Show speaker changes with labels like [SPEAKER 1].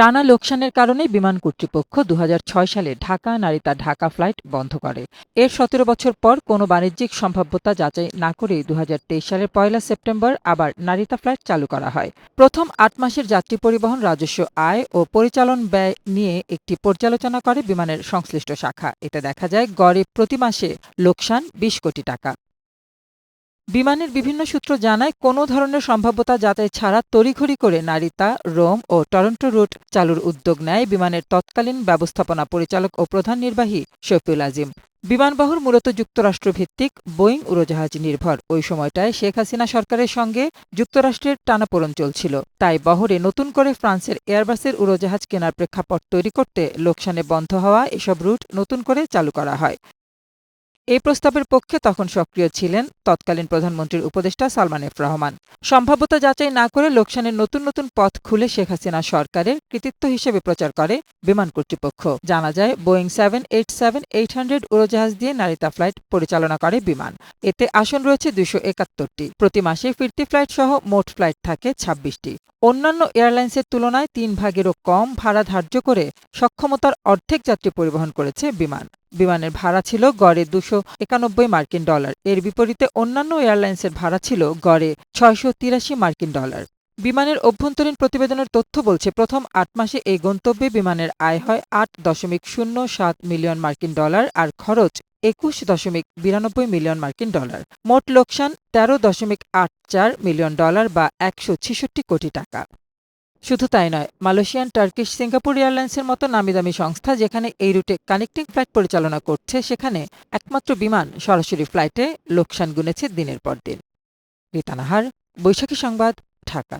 [SPEAKER 1] টানা লোকসানের কারণে বিমান কর্তৃপক্ষ দু হাজার ছয় সালে ঢাকা, নারিতা ঢাকা ফ্লাইট বন্ধ করে। এর সতেরো বছর পর কোনো বাণিজ্যিক সম্ভাব্যতা যাচাই না করেই দুহাজার তেইশ সালের পয়লা সেপ্টেম্বর আবার নারিতা ফ্লাইট চালু করা হয়। প্রথম আট মাসের যাত্রী পরিবহন, রাজস্ব, আয় ও পরিচালন ব্যয় নিয়ে একটি পর্যালোচনা করে বিমানের সংশ্লিষ্ট শাখা। এতে দেখা যায়, গড়ে প্রতি মাসে লোকসান বিশ কোটি টাকা। বিমানের বিভিন্ন সূত্র জানায়, কোনো ধরনের সম্ভাব্যতা যাচাই ছাড়া তড়িঘড়ি করে নারিতা, রোম ও টরন্টো রুট চালুর উদ্যোগ নেয় বিমানের তৎকালীন ব্যবস্থাপনা পরিচালক ও প্রধান নির্বাহী শফিউল আজিম। বিমানবহর মূলত যুক্তরাষ্ট্রভিত্তিক, বোয়িং উড়োজাহাজ নির্ভর। ওই সময়টায় শেখ হাসিনা সরকারের সঙ্গে যুক্তরাষ্ট্রের টানাপোড়ন চলছিল। তাই বহরে নতুন করে ফ্রান্সের এয়ারবাসের উড়োজাহাজ কেনার প্রেক্ষাপট তৈরি করতে লোকসানে বন্ধ হওয়া এসব রুট নতুন করে চালু করা হয়। এই প্রস্তাবের পক্ষে তখন সক্রিয় ছিলেন তৎকালীন প্রধানমন্ত্রীর উপদেষ্টা সালমান এফ রহমান। সম্ভাব্যতা যাচাই না করে লোকসানের নতুন নতুন পথ খুলে শেখ হাসিনা সরকারের কৃতিত্ব হিসেবে প্রচার করে বিমান কর্তৃপক্ষ। জানা যায়, Boeing seven eight seven eight hundred উড়োজাহাজ দিয়ে নারিতা ফ্লাইট পরিচালনা করে বিমান। এতে আসন রয়েছে দুশো একাত্তরটি। প্রতি মাসে ফিরতি ফ্লাইট সহ মোট ফ্লাইট থাকে ছাব্বিশটি। অন্যান্য এয়ারলাইন্সের তুলনায় তিন ভাগেরও কম ভাড়া ধার্য করে সক্ষমতার অর্ধেক যাত্রী পরিবহন করেছে বিমান। বিমানের ভাড়া ছিল গড়ে দুশো একানব্বই মার্কিন ডলার। এর বিপরীতে অন্যান্য এয়ারলাইন্সের ভাড়া ছিল গড়ে ছয়শো তিরাশি মার্কিন ডলার। বিমানের অভ্যন্তরীণ প্রতিবেদনের তথ্য বলছে, প্রথম আট মাসে এই গন্তব্যে বিমানের আয় হয় আট দশমিক শূন্য সাত মিলিয়ন মার্কিন ডলার আর খরচ একুশ দশমিক বিরানব্বই মিলিয়ন মার্কিন ডলার। মোট লোকসান তেরো দশমিক আট চার মিলিয়ন ডলার বা একশো ছেষট্টি কোটি টাকা। শুধু তাই নয়, মালয়েশিয়ান, টার্কিশ, সিঙ্গাপুর এয়ারলাইন্সের মতো নামিদামি সংস্থা যেখানে এই রুটে কানেক্টিং ফ্লাইট পরিচালনা করছে, সেখানে একমাত্র বিমান সরাসরি ফ্লাইটে লোকসান গুনেছে দিনের পর দিন। রীতানাহার, বৈশাখী সংবাদ, ঢাকা।